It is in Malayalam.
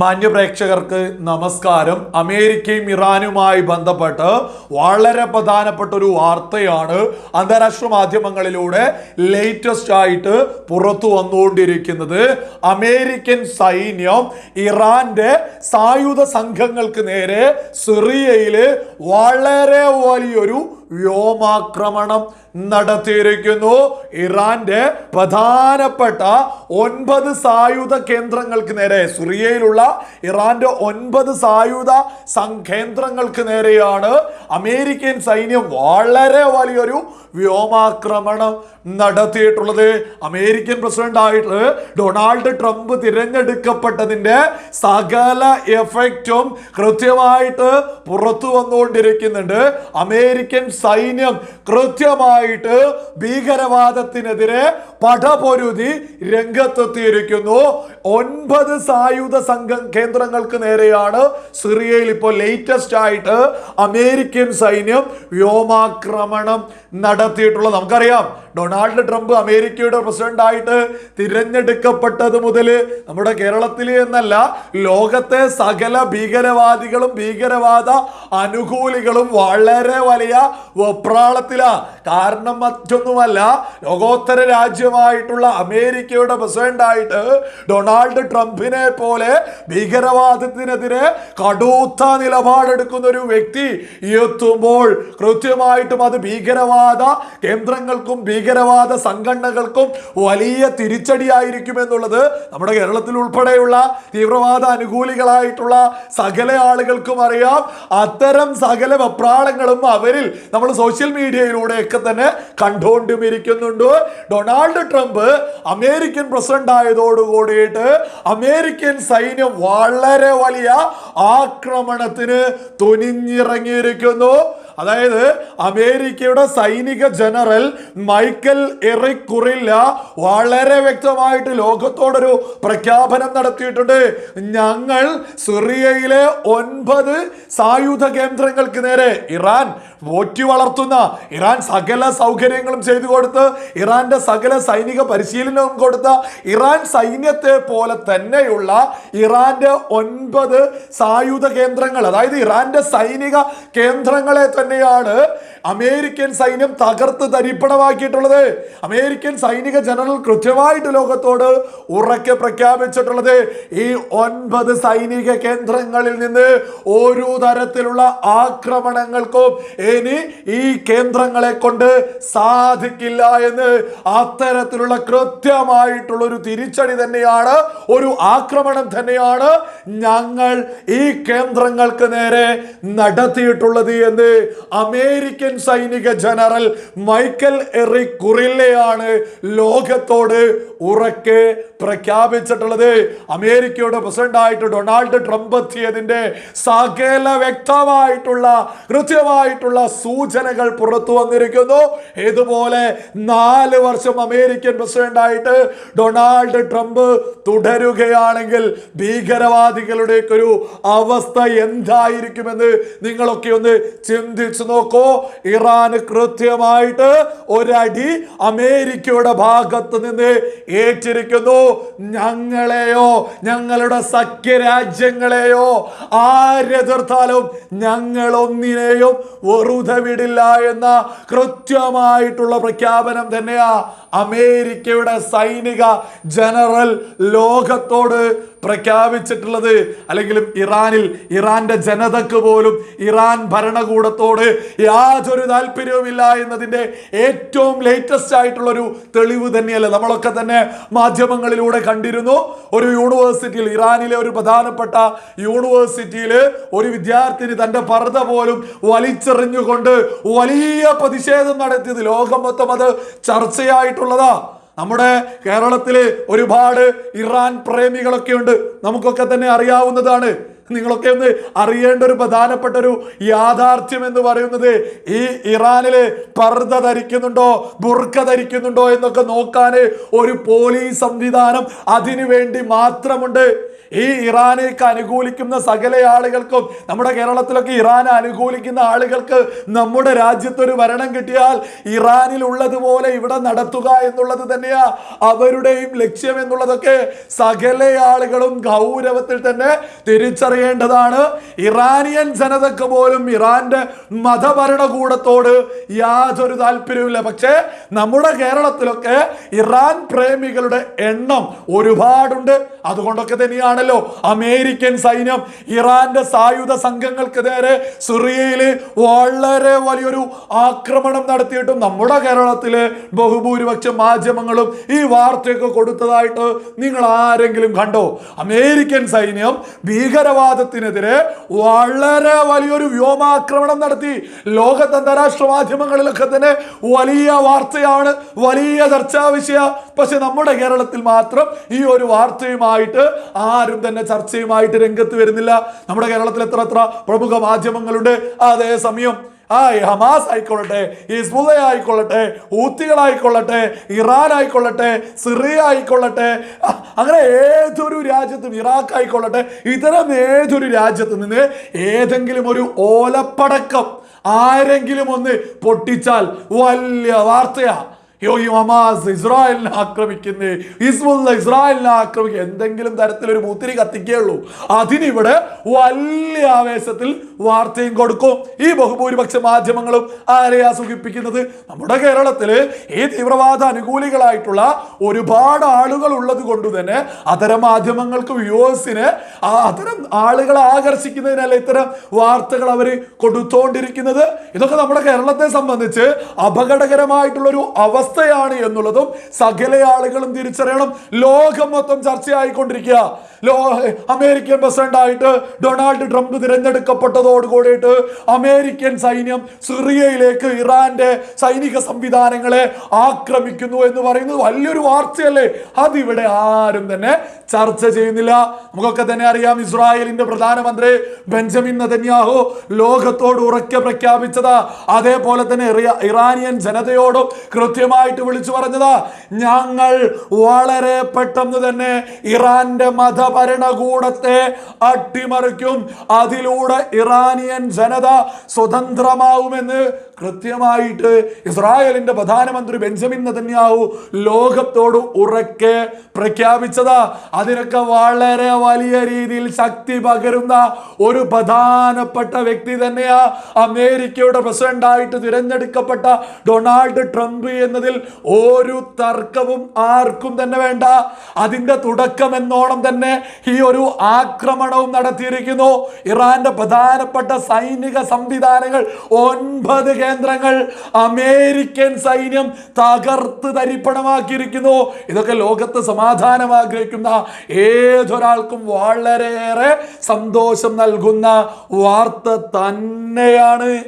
മാന്യപ്രേക്ഷകർക്ക് നമസ്കാരം. അമേരിക്കയും ഇറാനുമായി ബന്ധപ്പെട്ട് വളരെ പ്രധാനപ്പെട്ട ഒരു വാർത്തയാണ് അന്താരാഷ്ട്ര മാധ്യമങ്ങളിലൂടെ ലേറ്റസ്റ്റ് ആയിട്ട് പുറത്തു വന്നുകൊണ്ടിരിക്കുന്നത്. അമേരിക്കൻ സൈന്യം ഇറാന്റെ സായുധ സംഘങ്ങൾക്ക് നേരെ സിറിയയിൽ വളരെ വലിയൊരു വ്യോമാക്രമണം നടത്തിയിരിക്കുന്നു. ഇറാന്റെ പ്രധാനപ്പെട്ട ഒൻപത് സായുധ കേന്ദ്രങ്ങൾക്ക് നേരെ സിറിയയിലുള്ള ഇറാന്റെ ഒൻപത് സായുധ കേന്ദ്രങ്ങൾക്ക് നേരെയാണ് അമേരിക്കൻ സൈന്യം വളരെ വലിയൊരു വ്യോമാക്രമണം നടത്തിയിട്ടുള്ളത്. അമേരിക്കൻ പ്രസിഡന്റ് ആയിട്ട് ഡൊണാൾഡ് ട്രംപ് തിരഞ്ഞെടുക്കപ്പെട്ടതിന്റെ സകല എഫക്റ്റും കൃത്യമായിട്ട് പുറത്തു വന്നുകൊണ്ടിരിക്കുന്നുണ്ട് അമേരിക്കൻ സൈന്യം കൃത്യമായിട്ട് ഭീകരവാദത്തിനെതിരെ പടപൊരുതി രംഗത്തെത്തിയിരിക്കുന്നു. ഒൻപത് സായുധ സംഘം കേന്ദ്രങ്ങൾക്ക് നേരെയാണ് സിറിയയിൽ ഇപ്പോൾ ലേറ്റസ്റ്റ് ആയിട്ട് അമേരിക്കൻ സൈന്യം വ്യോമാക്രമണം നടത്തിയിട്ടുള്ളത്. നമുക്കറിയാം ഡൊണാൾഡ് ട്രംപ് അമേരിക്കയുടെ പ്രസിഡന്റ് ആയിട്ട് തിരഞ്ഞെടുക്കപ്പെട്ടത് മുതൽ നമ്മുടെ കേരളത്തിൽ എന്നല്ല ലോകത്തെ സകല ഭീകരവാദികളും ഭീകരവാദ അനുകൂലികളും വളരെ വലിയ വെപ്രാളത്തിലാ. കാരണം മറ്റൊന്നുമല്ല ലോകോത്തര രാജ്യമായിട്ടുള്ള അമേരിക്കയുടെ പ്രസിഡന്റ് ആയിട്ട് ഡൊണാൾഡ് ട്രംപിനെ പോലെ ഭീകരവാദത്തിനെതിരെ കടുത്ത നിലപാടെടുക്കുന്ന ഒരു വ്യക്തി എത്തുമ്പോൾ കൃത്യമായിട്ടും അത് ഭീകരവാദ കേന്ദ്രങ്ങൾക്കും ഭീകരവാദ സംഘടനകൾക്കും വലിയ തിരിച്ചടിയായിരിക്കും എന്നുള്ളത് നമ്മുടെ കേരളത്തിൽ ഉൾപ്പെടെയുള്ള തീവ്രവാദ അനുകൂലികളായിട്ടുള്ള സകല ആളുകൾക്കും അറിയാം. അത്തരം സകല വെപ്രാളങ്ങളും അവരിൽ നമ്മൾ സോഷ്യൽ മീഡിയയിലൂടെയൊക്കെ തന്നെ കണ്ടുകൊണ്ടും ഇരിക്കുന്നുണ്ട് ഡൊണാൾഡ് ട്രംപ് അമേരിക്കൻ പ്രസിഡന്റ് ആയതോടുകൂടിയിട്ട് അമേരിക്കൻ സൈന്യം വളരെ വലിയ ആക്രമണത്തിന് തുനിഞ്ഞിറങ്ങിയിരിക്കുന്നു. അതായത് അമേരിക്കയുടെ സൈനിക ജനറൽ മൈക്കൽ എറിക് കുറില്ല വളരെ വ്യക്തമായിട്ട് ലോകത്തോടൊരു പ്രഖ്യാപനം നടത്തിയിട്ടുണ്ട്. ഞങ്ങൾ സിറിയയിലെ ഒൻപത് സായുധ കേന്ദ്രങ്ങൾക്ക് നേരെ ഇറാൻ പോറ്റി വളർത്തുന്ന ഇറാൻ സകല സൗകര്യങ്ങളും ചെയ്തു കൊടുത്ത് ഇറാന്റെ സകല സൈനിക പരിശീലനവും കൊടുത്ത ഇറാൻ സൈന്യത്തെ പോലെ തന്നെയുള്ള ഇറാന്റെ ഒൻപത് സായുധ കേന്ദ്രങ്ങൾ അതായത് ഇറാന്റെ സൈനിക കേന്ദ്രങ്ങളെ തന്നെയാണ് അമേരിക്കൻ സൈന്യം തകർത്ത് തരിപ്പണമാക്കിയിട്ടുള്ളത്. അമേരിക്കൻ സൈനിക ജനറൽ കൃത്യമായിട്ട് ലോകത്തോട് ഉറക്കെ പ്രഖ്യാപിച്ചിട്ടുള്ളത് ഈ ഒൻപത് സൈനിക കേന്ദ്രങ്ങളിൽ നിന്ന് ഒരു തരത്തിലുള്ള ആക്രമണങ്ങൾക്കും ഇനി ഈ കേന്ദ്രങ്ങളെ കൊണ്ട് സാധിക്കില്ല എന്ന് അത്തരത്തിലുള്ള കൃത്യമായിട്ടുള്ള ഒരു തിരിച്ചടി തന്നെയാണ് ഒരു ആക്രമണം തന്നെയാണ് ഞങ്ങൾ ഈ കേന്ദ്രങ്ങൾക്ക് നേരെ നടത്തിയിട്ടുള്ളത് എന്ന് അമേരിക്കൻ സൈനിക ജനറൽ മൈക്കൽ എറി കുറില്ലയാണ് ലോകത്തോട് ഉറക്കെ പ്രഖ്യാപിച്ചിട്ടുള്ളത്. അമേരിക്കയുടെ പ്രസിഡന്റ് ആയിട്ട് ഡൊണാൾഡ് ട്രംപ് എത്തിയതിന്റെ സകല വ്യക്തമായിട്ടുള്ള കൃത്യമായിട്ടുള്ള സൂചനകൾ പുറത്തു വന്നിരിക്കുന്നു. ഇതുപോലെ നാല് വർഷം അമേരിക്കൻ പ്രസിഡന്റായിട്ട് ഡൊണാൾഡ് ട്രംപ് തുടരുകയാണെങ്കിൽ ഭീകരവാദികളുടെ ഒരു അവസ്ഥ എന്തായിരിക്കുമെന്ന് നിങ്ങളൊക്കെ ഒന്ന് ചിന്തിച്ചു നോക്കൂ. ഇറാന് കൃത്യമായിട്ട് ഒരടി അമേരിക്കയുടെ ഭാഗത്ത് നിന്ന് ഏറ്റിരിക്കുന്നു. ഞങ്ങളെയോ ഞങ്ങളുടെ സഖ്യരാജ്യങ്ങളെയോ ആരെതിർത്താലും ഞങ്ങൾ ഒന്നിനെയും വെറുതെ വിടില്ല എന്ന കൃത്യമായിട്ടുള്ള പ്രഖ്യാപനം തന്നെയാ അമേരിക്കയുടെ സൈനിക ജനറൽ ലോകത്തോട് പ്രഖ്യാപിച്ചിട്ടുള്ളത് അല്ലെങ്കിലും ഇറാനിൽ ഇറാന്റെ ജനതക്ക് പോലും ഇറാൻ ഭരണകൂടത്തോട് യാതൊരു താല്പര്യവുമില്ല എന്നതിന്റെ ഏറ്റവും ലേറ്റസ്റ്റ് ആയിട്ടുള്ളൊരു തെളിവ് തന്നെയല്ലേ. നമ്മളൊക്കെ തന്നെ മാധ്യമങ്ങളിലൂടെ കണ്ടിരുന്നു ഒരു യൂണിവേഴ്സിറ്റിയിൽ ഇറാനിലെ ഒരു പ്രധാനപ്പെട്ട യൂണിവേഴ്സിറ്റിയിൽ ഒരു വിദ്യാർത്ഥിനി തന്റെ പർദ്ദ പോലും വലിച്ചെറിഞ്ഞുകൊണ്ട് വലിയ പ്രതിഷേധം നടത്തിയത്. ലോകം മൊത്തം അത് ചർച്ചയായിട്ടുള്ളതാ നമ്മുടെ കേരളത്തിൽ ഒരുപാട് ഇറാൻ പ്രേമികളൊക്കെ ഉണ്ട്. നമുക്കൊക്കെ തന്നെ അറിയാവുന്നതാണ്. നിങ്ങളൊക്കെ ഒന്ന് അറിയേണ്ട ഒരു പ്രധാനപ്പെട്ട ഒരു യാഥാർത്ഥ്യം എന്ന് പറയുന്നത് ഈ ഇറാനിൽ പർദ്ദ ധരിക്കുന്നുണ്ടോ ബുർക്ക ധരിക്കുന്നുണ്ടോ എന്നൊക്കെ നോക്കാൻ ഒരു പോലീസ് സംവിധാനം അതിനു വേണ്ടി മാത്രമുണ്ട്. ഈ ഇറാനേക്ക് അനുകൂലിക്കുന്ന സകല ആളുകൾക്കും നമ്മുടെ കേരളത്തിലൊക്കെ ഇറാനെ അനുകൂലിക്കുന്ന ആളുകൾക്ക് നമ്മുടെ രാജ്യത്തൊരു ഭരണം കിട്ടിയാൽ ഇറാനിൽ ഉള്ളതുപോലെ ഇവിടെ നടത്തുക എന്നുള്ളത് തന്നെയാ അവരുടെയും ലക്ഷ്യം എന്നുള്ളതൊക്കെ സകല ആളുകളും ഗൗരവത്തിൽ തന്നെ തിരിച്ചറിയേണ്ടതാണ്. ഇറാനിയൻ ജനതക്ക് പോലും ഇറാന്റെ മതഭരണകൂടത്തോട് യാതൊരു താല്പര്യവുമില്ല. പക്ഷേ നമ്മുടെ കേരളത്തിലൊക്കെ ഇറാൻ പ്രേമികളുടെ എണ്ണം ഒരുപാടുണ്ട്. അതുകൊണ്ടൊക്കെ തന്നെയാണല്ലോ അമേരിക്കൻ സൈന്യം ഇറാന്റെ സായുധ സംഘങ്ങൾക്ക് നേരെ സിറിയയിൽ വളരെ വലിയൊരു ആക്രമണം നടത്തിയിട്ടും നമ്മുടെ കേരളത്തിലെ ബഹുഭൂരിപക്ഷം മാധ്യമങ്ങളും ഈ വാർത്തയൊക്കെ കൊടുത്തതായിട്ട് നിങ്ങൾ ആരെങ്കിലും കണ്ടോ? അമേരിക്കൻ സൈന്യം ഭീകരവാദത്തിനെതിരെ വളരെ വലിയൊരു വ്യോമാക്രമണം നടത്തി. ലോകത്ത് അന്താരാഷ്ട്ര മാധ്യമങ്ങളിലൊക്കെ തന്നെ വലിയ വാർത്തയാണ് വലിയ ചർച്ചാ വിഷയ പക്ഷെ നമ്മുടെ കേരളത്തിൽ മാത്രം ഈ ഒരു വാർത്തയുമായിട്ട് ആരും തന്നെ ചർച്ചയുമായിട്ട് രംഗത്ത് വരുന്നില്ല. നമ്മുടെ കേരളത്തിൽ എത്ര എത്ര പ്രമുഖ മാധ്യമങ്ങളുണ്ട്. അതേസമയം ആ ഹമാസ് ആയിക്കൊള്ളട്ടെ ഹിസ്ബുള്ള ആയിക്കൊള്ളട്ടെ ഊത്തികളായിക്കൊള്ളട്ടെ ഇറാൻ ആയിക്കൊള്ളട്ടെ സിറിയ ആയിക്കൊള്ളട്ടെ അങ്ങനെ ഏതൊരു രാജ്യത്തും ഇറാഖ് ആയിക്കൊള്ളട്ടെ ഇത്തരം ഏതൊരു രാജ്യത്ത് നിന്ന് ഏതെങ്കിലും ഒരു ഓലപ്പടക്കം ആരെങ്കിലും ഒന്ന് പൊട്ടിച്ചാൽ വലിയ വാർത്തയാ. യോ ഈ ഹമാസ് ഇസ്രായേലിനെ ആക്രമിക്കുന്നേ. ഹിസ്ബുള്ള ഇസ്രായേലിനെ ആക്രമിക്കുക എന്തെങ്കിലും തരത്തിലൊരു മൂത്തിരി കത്തിക്കുകയുള്ളൂ. അതിനിവിടെ വലിയ ആവേശത്തിൽ വാർത്തയും കൊടുക്കും. ഈ ബഹുഭൂരിപക്ഷ മാധ്യമങ്ങളും ആരെയാ സുഖിപ്പിക്കുന്നത് നമ്മുടെ കേരളത്തിൽ ഈ തീവ്രവാദ അനുകൂലികളായിട്ടുള്ള ഒരുപാട് ആളുകൾ ഉള്ളത് കൊണ്ട് തന്നെ അത്തരം മാധ്യമങ്ങൾക്ക് വ്യൂവേഴ്സിന് അത്തരം ആളുകളെ ആകർഷിക്കുന്നതിനല്ല ഇത്തരം വാർത്തകൾ അവർ കൊടുത്തോണ്ടിരിക്കുന്നത്. ഇതൊക്കെ നമ്മുടെ കേരളത്തെ സംബന്ധിച്ച് അപകടകരമായിട്ടുള്ള ഒരു അവസ്ഥയാണ് എന്നുള്ളതും സകല ആളുകളും തിരിച്ചറിയണം. ലോകം മൊത്തം ചർച്ചയായിക്കൊണ്ടിരിക്കുക. ലോ അമേരിക്കൻ പ്രസിഡന്റായിട്ട് ഡൊണാൾഡ് ട്രംപ് തിരഞ്ഞെടുക്കപ്പെട്ടതോട് കൂടിയിട്ട് അമേരിക്കൻ സൈന്യം സിറിയയിലേക്ക് ഇറാന്റെ സൈനിക സംവിധാനങ്ങളെ ആക്രമിക്കുന്നു എന്ന് പറയുന്നത് വലിയൊരു വാർത്തയല്ലേ? അതിവിടെ ആരും തന്നെ ചർച്ച ചെയ്യുന്നില്ല. നമുക്കൊക്കെ തന്നെ അറിയാം ഇസ്രായേലിന്റെ പ്രധാനമന്ത്രി ബെഞ്ചമിൻ നതന്യാഹു ലോകത്തോട് ഉറക്കെ പ്രഖ്യാപിച്ചതാ. അതേപോലെ തന്നെ ഇറാനിയൻ ജനതയോടും കൃത്യമായിട്ട് വിളിച്ചു പറഞ്ഞത് ഞങ്ങൾ വളരെ പെട്ടെന്ന് തന്നെ ഇറാന്റെ മതഭരണകൂടത്തെ അട്ടിമറിക്കും. അതിലൂടെ ഇറാനിയൻ ജനത സ്വതന്ത്രമാവുമെന്ന് കൃത്യമായിട്ട് ഇസ്രായേലിന്റെ പ്രധാനമന്ത്രി ബെഞ്ചമിൻ നെതന്യാഹു ലോകത്തോട് ഉറക്കെ പ്രഖ്യാപിച്ചതാ. അതിനൊക്കെ വളരെ വലിയ രീതിയിൽ ശക്തി പകരുന്ന ഒരു പ്രധാനപ്പെട്ട വ്യക്തി തന്നെയാ അമേരിക്കയുടെ പ്രസിഡന്റായിട്ട് തിരഞ്ഞെടുക്കപ്പെട്ട ഡൊണാൾഡ് ട്രംപ് എന്നതിൽ ഒരു തർക്കവും ആർക്കും തന്നെ വേണ്ട. അതിന്റെ തുടക്കം എന്നോണം തന്നെ ഈ ഒരു ആക്രമണവും നടത്തിയിരിക്കുന്നു. ഇറാന്റെ പ്രധാനപ്പെട്ട സൈനിക സംവിധാനങ്ങൾ ഒൻപത് കേന്ദ്രങ്ങൾ അമേരിക്കൻ സൈന്യം തകർത്ത് തരിപ്പണമാക്കിയിരിക്കുന്നു. ഇതൊക്കെ ലോകത്ത് സമാധാനം ആഗ്രഹിക്കുന്ന ഏതൊരാൾക്കും വളരെയേറെ സന്തോഷം നൽകുന്ന വാർത്ത തന്നെയാണ്.